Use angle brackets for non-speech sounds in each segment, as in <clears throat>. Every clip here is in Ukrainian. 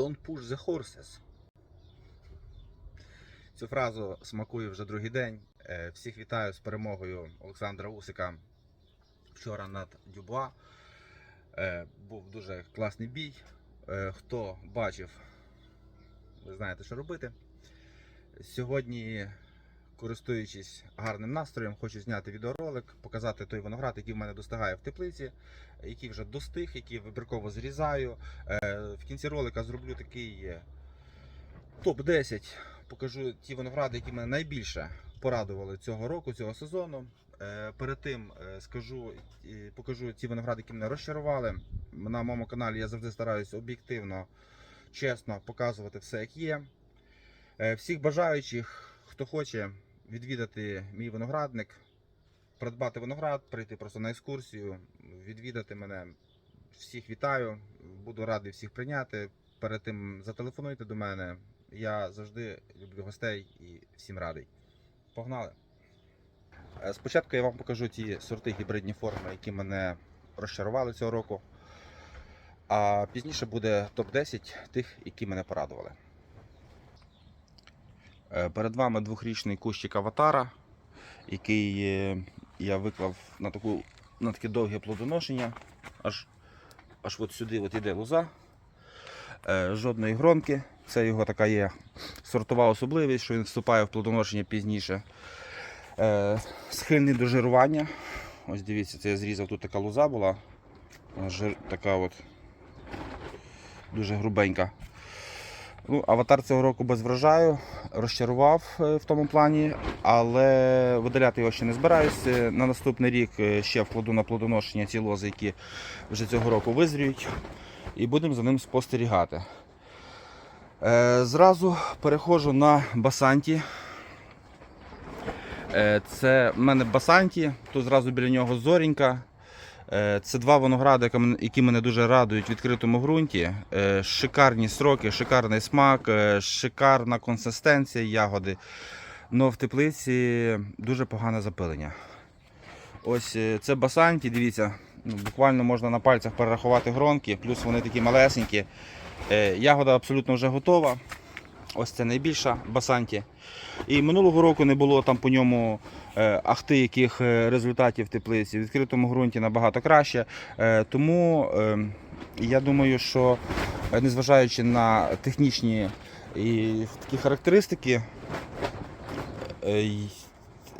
Don't push the horses. Цю фразу смакую вже другий день. Е, Всіх вітаю з перемогою Олександра Усика вчора над Дюбуа. Е, Був дуже класний бій. Е, Хто бачив, ви знаєте, що робити. Сьогодні, користуючись гарним настроєм, хочу зняти відеоролик, показати той виноград, який в мене достигає в теплиці, який вже достиг, який вибірково зрізаю. Е, В кінці ролика зроблю такий е, топ-10. Покажу ті виногради, які мене найбільше порадували цього року, цього сезону. Е, Перед тим скажу покажу ті виногради, які мене розчарували. На моєму каналі я завжди стараюся об'єктивно, чесно показувати все, як є. Всіх бажаючих, хто хоче відвідати мій виноградник, придбати виноград, прийти просто на екскурсію, відвідати мене. Всіх вітаю, буду радий всіх прийняти. Перед тим зателефонуйте до мене. Я завжди люблю гостей і всім радий. Погнали! Е, Спочатку я вам покажу ті сорти гібридні форми, які мене розчарували цього року. А пізніше буде топ-10 тих, які мене порадували. Е, Перед вами двохрічний кущик аватара, який е, я виклав на, таку, на таке довге плодоношення. Аж, аж от сюди от іде лоза. Е, Жодної гронки. Це його така є сортова особливість, що він вступає в плодоношення пізніше. Схильний до жирування. Ось дивіться, це я зрізав, тут така лоза була. Жир, така от дуже грубенька. Ну, аватар цього року без врожаю, розчарував е, в тому плані, але видаляти його ще не збираюся. На наступний рік е, ще вкладу на плодоношення ці лози, які вже цього року визріють, і будемо за ним спостерігати. Е, Зразу переходжу на басанті. Е, Це в мене басанті, тут зразу біля нього зорінька. Е, Це два виногради, які мене дуже радують в відкритому ґрунті. Е, Шикарні сроки, шикарний смак, е, шикарна консистенція ягоди. Но в теплиці дуже погане запилення. Ось це басанті, дивіться, ну, буквально можна на пальцях перерахувати гронки, плюс вони такі малесенькі. Ягода абсолютно вже готова. Ось це найбільша басанті. І минулого року не було там по ньому е, ахти яких е, результатів теплиці. В відкритому ґрунті набагато краще. Е, Тому е, я думаю, що незважаючи на технічні і такі характеристики,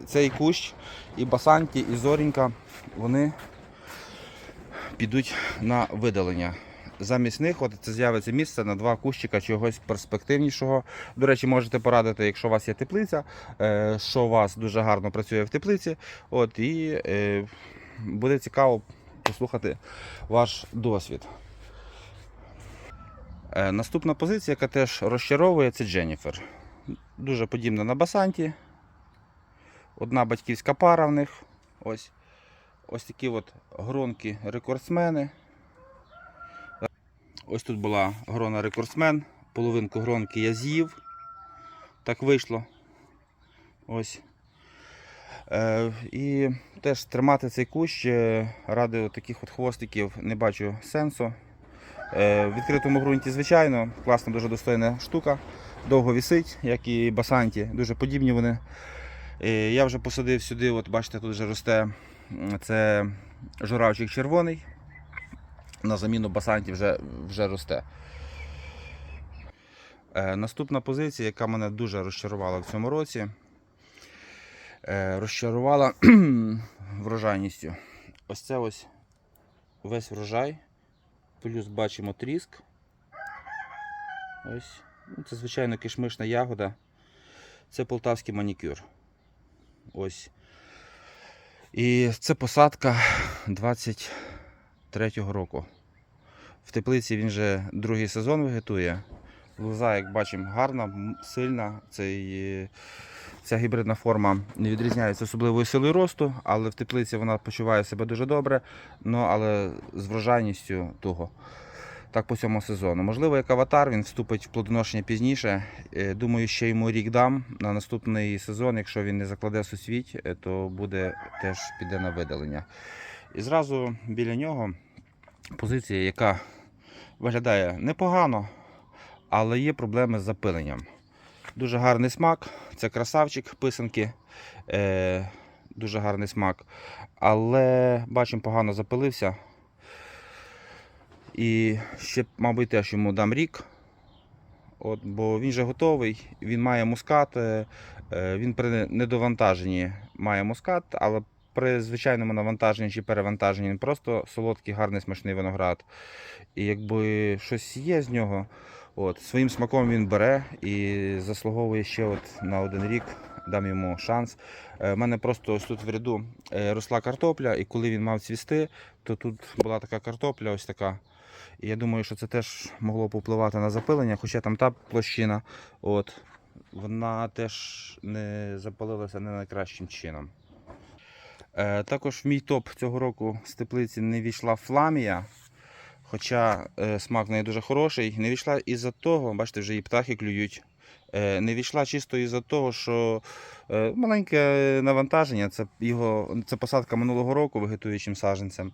цей кущ і басанті, і зорінька, вони підуть на видалення. Замість них от це з'явиться місце на два кущика чогось перспективнішого. До речі, можете порадити, якщо у вас є теплиця, е, що у вас дуже гарно працює в теплиці. От, і е, буде цікаво послухати ваш досвід. Е, Наступна позиція, яка теж розчаровує, це Дженніфер. Дуже подібна на Басанті. Одна батьківська пара в них. Ось, ось такі от гронки рекордсмени. Ось тут була грона рекордсмен, половинку гронки я з'їв. Так вийшло. Ось. Е, і теж тримати цей кущ е, ради таких от хвостиків не бачу сенсу. Е, в відкритому ґрунті, звичайно, класна, дуже достойна штука. Довго вісить, як і басанті, дуже подібні вони. Е, я вже посадив сюди, от бачите, тут вже росте це журавчик червоний на заміну басанті вже, вже росте. Е, наступна позиція, яка мене дуже розчарувала в цьому році, е, розчарувала <clears throat> врожайністю. Ось це ось весь врожай. Плюс бачимо тріск. Ось. Ну, Це, звичайно, кишмишна ягода. Це полтавський манікюр. Ось. І це посадка 23-го року. В теплиці він вже другий сезон вегетує. Лоза, як бачимо, гарна, сильна. Цей, е, ця гібридна форма не відрізняється особливою силою росту, але в теплиці вона почуває себе дуже добре, ну, але з врожайністю туго. Так по цьому сезону. Можливо, як аватар, він вступить в плодоношення пізніше. Е, Думаю, ще йому рік дам на наступний сезон. Якщо він не закладе сусвіть, е, то буде теж піде на видалення. І зразу біля нього позиція, яка виглядає непогано, але є проблеми з запиленням. Дуже гарний смак, це красавчик писанки. Е, дуже гарний смак. Але бачимо, погано запилився. І ще, мабуть, теж йому дам рік. От, бо він же готовий, він має мускат, е, е, він при недовантаженні має мускат, але при звичайному навантаженні чи перевантаженні він просто солодкий, гарний, смачний виноград. І якби щось є з нього, от, своїм смаком він бере і заслуговує ще от на один рік, дам йому шанс. У мене просто ось тут в ряду е, росла картопля, і коли він мав цвісти, то тут була така картопля, ось така. І я думаю, що це теж могло попливати на запилення, хоча там та площина, от, вона теж не запалилася не найкращим чином. Е, також в мій топ цього року з теплиці не війшла фламія. Хоча е, смак в неї дуже хороший. Не війшла із-за того, бачите, вже і птахи клюють. Е, не війшла чисто із-за того, що маленьке навантаження. Це його це посадка минулого року вегетуючим саджанцем.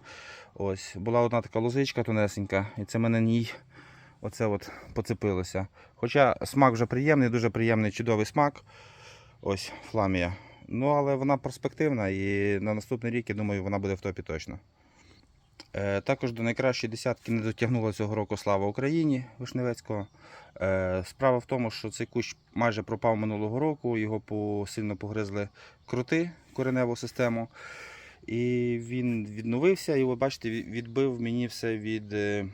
Ось, була одна така лозичка тонесенька, і це мене ній оце от поцепилося. Хоча смак вже приємний, дуже приємний, чудовий смак. Ось фламія. Ну, але вона перспективна і на наступний рік, я думаю, вона буде в топі точно. Е, також до найкращої десятки не дотягнула цього року Слава Україні Вишневецького. Е, справа в тому, що цей кущ майже пропав минулого року, його сильно погризли крути кореневу систему. І він відновився, і ви бачите, відбив мені все від е,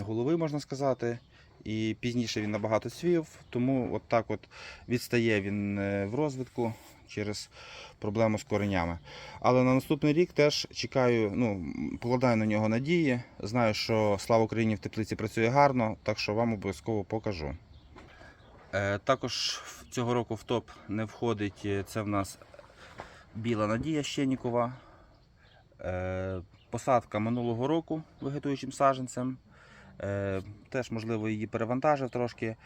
голови, можна сказати. І пізніше він набагато цвів, тому от так от відстає він в розвитку через проблему з коренями. Але на наступний рік теж чекаю, ну, покладаю на нього надії. Знаю, що слава Україні в теплиці працює гарно, так що вам обов'язково покажу. Е, також цього року в топ не входить е, це в нас біла надія Щенікова. Е, посадка минулого року вегетуючим саджанцем. Е, теж, можливо, її перевантажив трошки.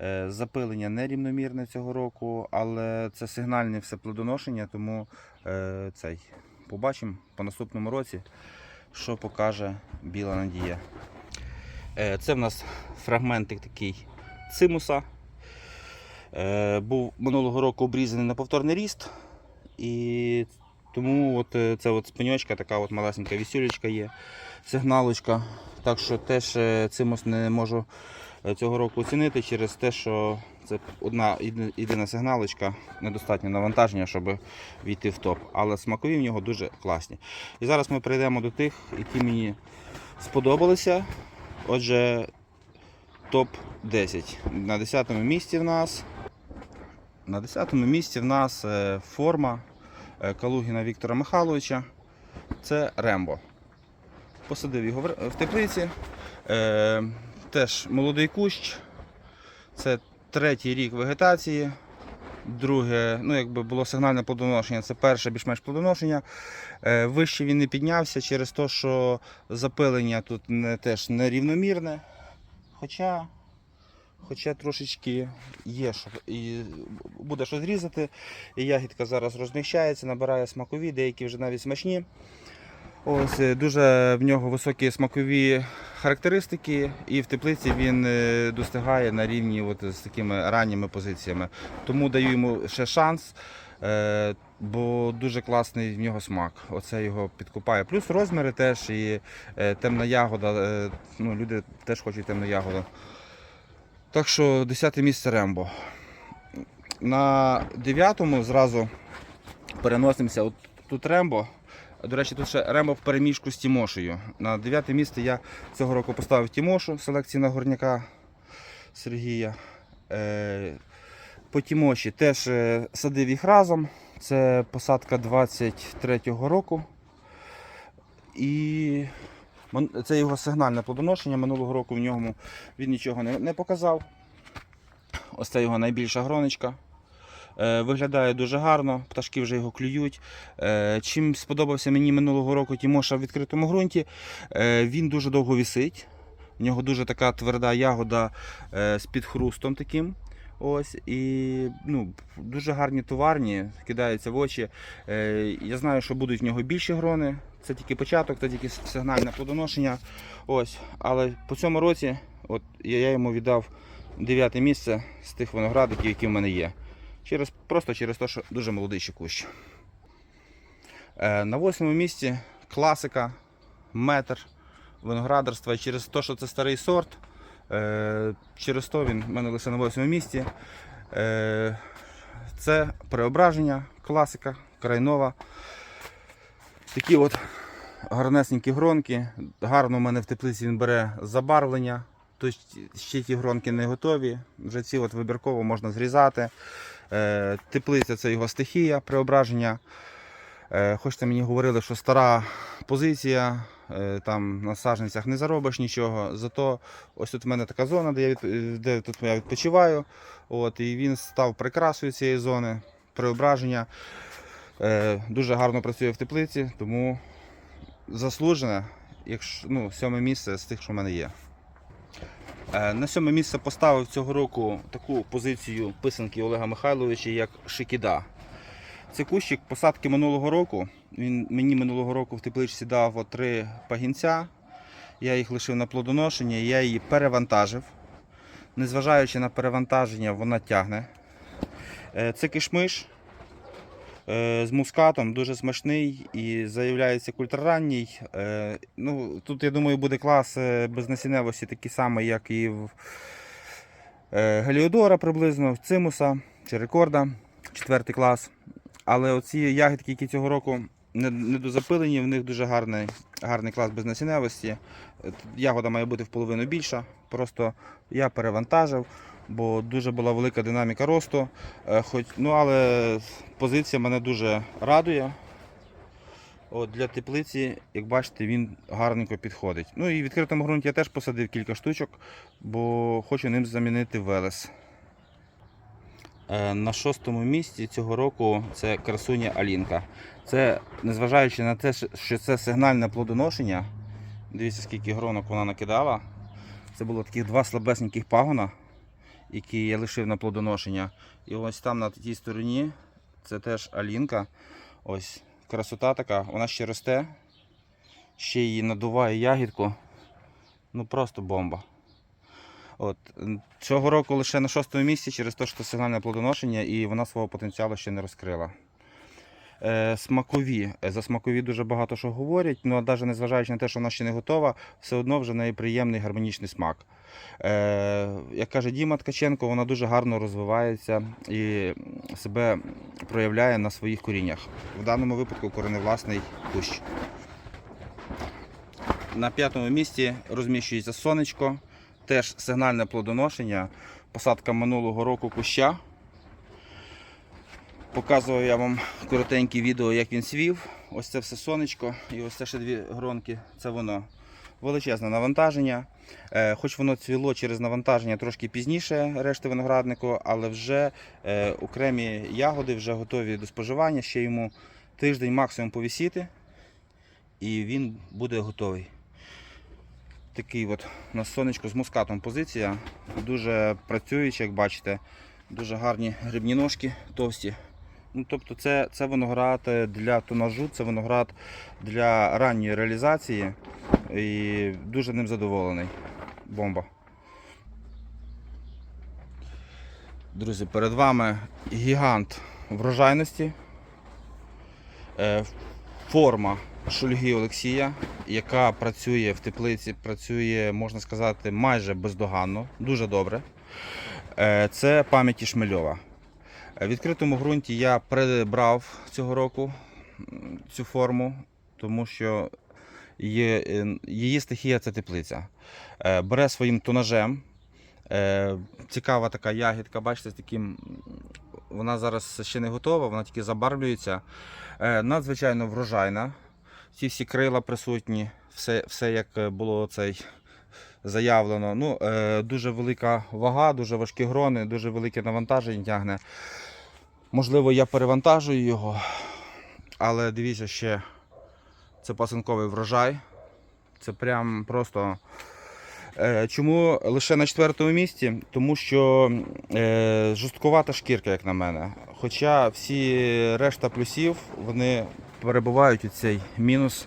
Е, запилення нерівномірне цього року, але це сигнальне все плодоношення, тому е, цей, побачимо по наступному році, що покаже біла надія. Е, це в нас фрагментик такий цимуса. Був минулого року обрізаний на повторний ріст. І тому от це от спиньочка, така от малесенька вісюлечка є, сигналочка. Так що теж цимус не можу цього року оцінити через те, що це одна єдина сигналочка, недостатньо навантаження, щоб війти в топ. Але смакові в нього дуже класні. І зараз ми перейдемо до тих, які мені сподобалися. Отже, топ-10. На 10 му місці в нас. На 10 му місці в нас е, форма е, Калугіна Віктора Михайловича. Це Рембо. Посадив його в теплиці. Теж молодий кущ. Це третій рік вегетації. Друге, ну якби було сигнальне плодоношення, це перше більш-менш плодоношення. Е, вище він не піднявся через те, що запилення тут не, теж нерівномірне. Хоча, хоча трошечки є, що і буде що зрізати. І ягідка зараз розміщається, набирає смакові, деякі вже навіть смачні. Ось е, дуже в нього високі смакові характеристики, і в теплиці він е, достигає на рівні от з такими ранніми позиціями. Тому даю йому ще шанс, е, бо дуже класний в нього смак. Оце його підкупає. Плюс розміри теж і темна ягода. Ну, люди теж хочуть темну ягоду. Так що 10 місце Рембо. На 9-му зразу переносимося. От тут Рембо. До речі, тут ще Рембо в переміжку з Тімошею. На 9 місце я цього року поставив Тімошу селекції на горняка Сергія. Е, По Тімоші теж е, садив їх разом. Це посадка 23-го року. І це його сигнальне плодоношення. Минулого року в ньому він нічого не, показав. Ось це його найбільша гроночка. Е, Виглядає дуже гарно, пташки вже його клюють. Е, Чим сподобався мені минулого року Тімоша в відкритому ґрунті, е, він дуже довго вісить. В нього дуже така тверда ягода з підхрустом таким. Ось, і ну, дуже гарні товарні, кидаються в очі. Я знаю, що будуть в нього більші грони. Це тільки початок, це тільки сигнальне плодоношення. Ось, але по цьому році от, я я йому віддав дев'яте місце з тих виноградиків, які в мене є. Через, просто через те, що дуже молодий ще кущ. Е, на восьмому місці класика, метр виноградарства. Через те, що це старий сорт, е, через то він в мене лише на восьмому місці. Е, це преображення, класика, крайнова. Такі от гарнесенькі гронки. Гарно в мене в теплиці він бере забарвлення. Тобто ще ті гронки не готові. Вже ці от вибірково можна зрізати. Е, теплиця це його стихія, преображення. Е, хоч це мені говорили, що стара позиція, е, там на саженцях не заробиш нічого. Зато ось тут в мене така зона, де я, від, де тут я відпочиваю. От, і він став прикрасою цієї зони, преображення. Дуже гарно працює в теплиці, тому заслужене, якщо ну, сьоме місце з тих, що в мене є. Е, На сьоме місце поставив цього року таку позицію писанки Олега Михайловича, як Шикіда. Це кущик посадки минулого року. Він мені минулого року в тепличці дав три пагінця. Я їх лишив на плодоношення, я її перевантажив. Незважаючи на перевантаження, вона тягне. Е, Це кишмиш з мускатом, дуже смачний і заявляється культраранній. Е, Ну, тут, я думаю, буде клас е, безнасінневості, такий самий, як і в е, Геліодора приблизно, Цимуса чи Рекорда, четвертий клас. Але оці ягідки, які цього року недозапилені, в них дуже гарний, гарний клас безнасінневості. Е, Ягода має бути в половину більша. Просто я перевантажив, бо дуже була велика динаміка росту. Е, Хоч, ну, але позиція мене дуже радує. От, для теплиці, як бачите, він гарненько підходить. Ну і в відкритому ґрунті я теж посадив кілька штучок, бо хочу ним замінити велес. Е, На шостому місці цього року це красуня Алінка. Це, незважаючи на те, що це сигнальне плодоношення, дивіться, скільки гронок вона накидала. Це було таких два слабесеньких пагона, які я лишив на плодоношення. І ось там на тій стороні це теж Алінка. Ось красота така, вона ще росте, ще її надуває ягідку. Ну просто бомба. От, цього року лише на шостому місці через те, що сигнальне плодоношення і вона свого потенціалу ще не розкрила. Е, смакові. Е, За смакові дуже багато що говорять, ну, але навіть незважаючи на те, що вона ще не готова, все одно вже неї приємний гармонічний смак. Е, як каже Діма Ткаченко, вона дуже гарно розвивається і себе проявляє на своїх коріннях. В даному випадку кореневласний кущ. На п'ятому місці розміщується сонечко, теж сигнальне плодоношення, посадка минулого року куща. Показував я вам коротеньке відео, як він свів. Ось це все сонечко і ось це ще дві гронки. Це воно. Величезне навантаження. Е, Хоч воно цвіло через навантаження трошки пізніше решти винограднику, але вже е, окремі ягоди вже готові до споживання. Ще йому тиждень максимум повісіти, і він буде готовий. Такий от у нас сонечко з мускатом позиція. Дуже працююча, як бачите. Дуже гарні грибні ножки товсті. Ну, тобто це, це виноград е, для тонажу, це виноград для ранньої реалізації. І дуже ним задоволений. Бомба. Друзі, перед вами гігант врожайності. Е, Форма Шульги Олексія, яка працює в теплиці, працює, можна сказати, майже бездоганно, дуже добре. Е, Це пам'яті Шмельова. Е, В відкритому ґрунті я прибрав цього року цю форму, тому що її, е, її стихія це теплиця. Е, Бере своїм тонажем. Цікава така ягідка, бачите, з таким. Вона зараз ще не готова, вона тільки забарвлюється. Надзвичайно врожайна. Ці всі крила присутні, все, все як було цей заявлено. Ну, е, дуже велика вага, дуже важкі грони, дуже велике навантаження тягне. Можливо, я перевантажую його, але дивіться ще, це пасинковий врожай. Це прям просто. Е, Чому лише на четвертому місці? Тому що е, жорсткувата шкірка, як на мене. Хоча всі решта плюсів вони перебувають у цей мінус.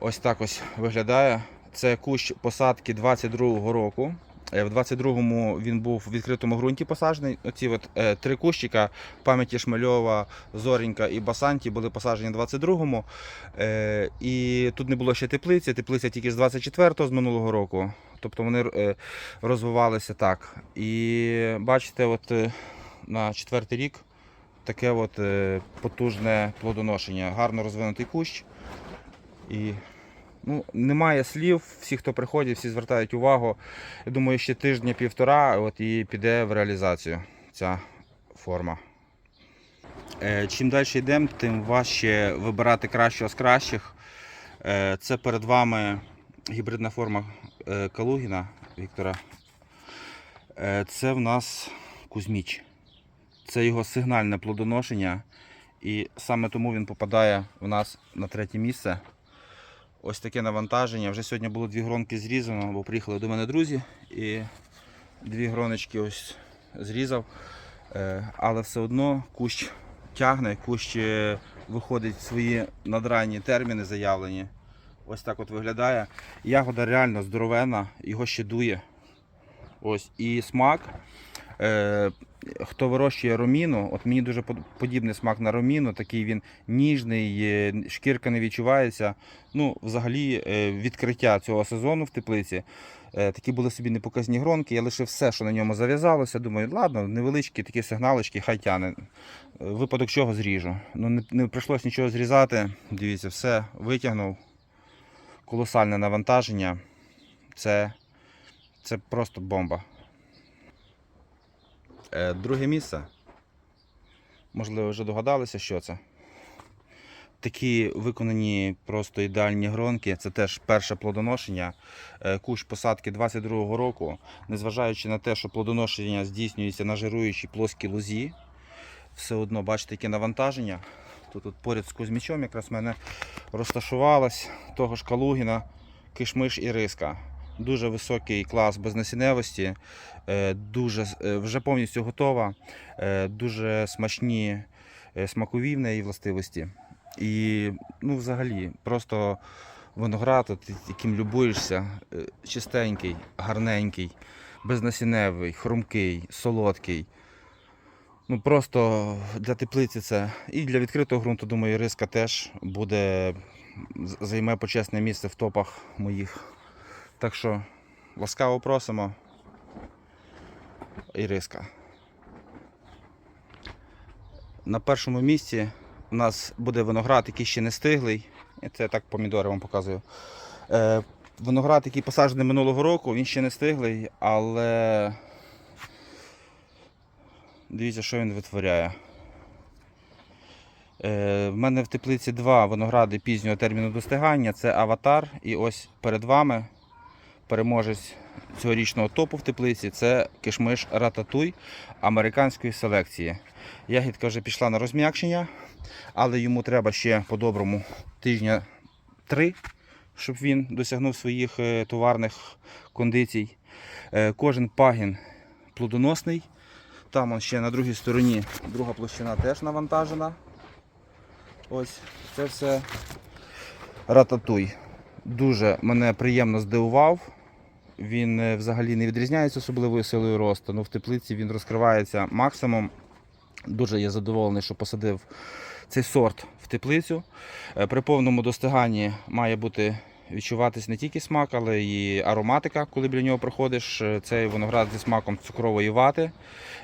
Ось так ось виглядає. Це кущ посадки 22-го року. Е, В 22-му він був в відкритому ґрунті посаджений. Оці от е, три кущика пам'яті Шмельова, Зорінька і Басанті були посаджені в 22-му. Е, і тут не було ще теплиці. Теплиця тільки з 24-го з минулого року. Тобто вони е, розвивалися так. І бачите, от е, на четвертий рік таке от е, потужне плодоношення. Гарно розвинутий кущ. І ну, немає слів. Всі, хто приходять, всі звертають увагу. Я думаю, ще тижня-півтора от і піде в реалізацію ця форма. Е, Чим далі йдемо, тим важче вибирати кращого з кращих. Е, Це перед вами гібридна форма е, Калугіна Віктора. Це в нас Кузьміч. Це його сигнальне плодоношення. І саме тому він попадає у нас на третє місце. Ось таке навантаження. Вже сьогодні було дві гронки зрізано, бо приїхали до мене друзі і дві гроночки ось зрізав. Е, Але все одно кущ тягне, кущ е, виходить свої надранні терміни заявлені. Ось так от виглядає. Ягода реально здоровена, його ще дує. Ось. І смак. Е, хто вирощує роміну, от мені дуже подібний смак на роміну, такий він ніжний, шкірка не відчувається. Ну, взагалі, е, відкриття цього сезону в теплиці. е, Такі були собі непоказні гронки. Я лишив все, що на ньому зав'язалося. Думаю, ладно, невеличкі такі сигналочки, хай тяне. Випадок чого зріжу. Ну, не, не прийшлось нічого зрізати. Дивіться, все витягнув. Колосальне навантаження. Це, це просто бомба. Е, Друге місце. Можливо, вже догадалися, що це. Такі виконані просто ідеальні гронки. Це теж перше плодоношення. Е, Кущ посадки 22-го року. Незважаючи на те, що плодоношення здійснюється на жируючій плоскій лузі, все одно бачите, яке навантаження. Тут, тут поряд з Кузьмічом якраз в мене розташувалась того ж Калугіна, кишмиш і риска. Дуже високий клас безнасінневості, е, дуже, е, вже повністю готова, е, дуже смачні смакові в неї властивості. І ну, взагалі, просто виноград, от, яким любуєшся, чистенький, гарненький, безнасінневий, хрумкий, солодкий. Ну просто для теплиці це. І для відкритого ґрунту, думаю, риска теж буде займе почесне місце в топах моїх. Так що ласкаво просимо. І риска. На першому місці у нас буде виноград, який ще не стиглий. Це я так помідори вам показую. Е, виноград, який посаджений минулого року, він ще не стиглий, але дивіться, що він витворяє. Е, в мене в теплиці два виногради пізнього терміну достигання. Це аватар. І ось перед вами переможець цьогорічного топу в теплиці це кишмиш рататуй американської селекції. Ягідка вже пішла на розм'якшення, але йому треба ще по-доброму тижня три, щоб він досягнув своїх е, товарних кондицій. Е, Кожен пагін плодоносний. Там он ще на другій стороні друга площина теж навантажена. Ось це все рататуй. Дуже мене приємно здивував. Він е, взагалі не відрізняється особливою силою росту. Ну, в теплиці він розкривається максимум. Дуже я задоволений, що посадив цей сорт в теплицю. Е, При повному достиганні має бути відчуватись не тільки смак, але й ароматика, коли біля нього проходиш. Е, Цей виноград зі смаком цукрової вати.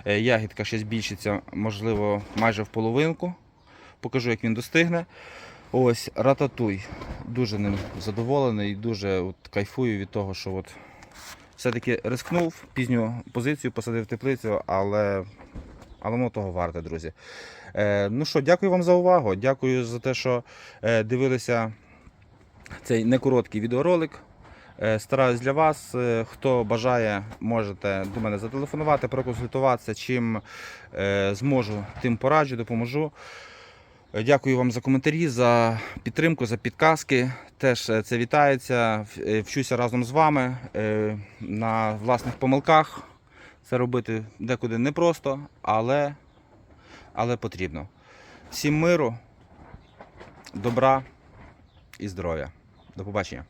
Ягідка ще збільшиться, можливо, майже в половинку. Покажу, як він достигне. Ось рататуй. Дуже ним задоволений, дуже от, кайфую від того, що от все-таки рискнув пізню позицію, посадив теплицю, але, але воно того варте, друзі. Е, ну що, дякую вам за увагу. Дякую за те, що е, дивилися цей некороткий відеоролик. Е, Стараюсь для вас. Е, Хто бажає, можете до мене зателефонувати, проконсультуватися, чим зможу, тим пораджу, допоможу. Дякую вам за коментарі, за підтримку, за підказки. Теж е, це вітається. Е, Вчуся разом з вами е, на власних помилках. Це робити декуди непросто, але, але потрібно. Всім миру, добра і здоров'я. До побачення.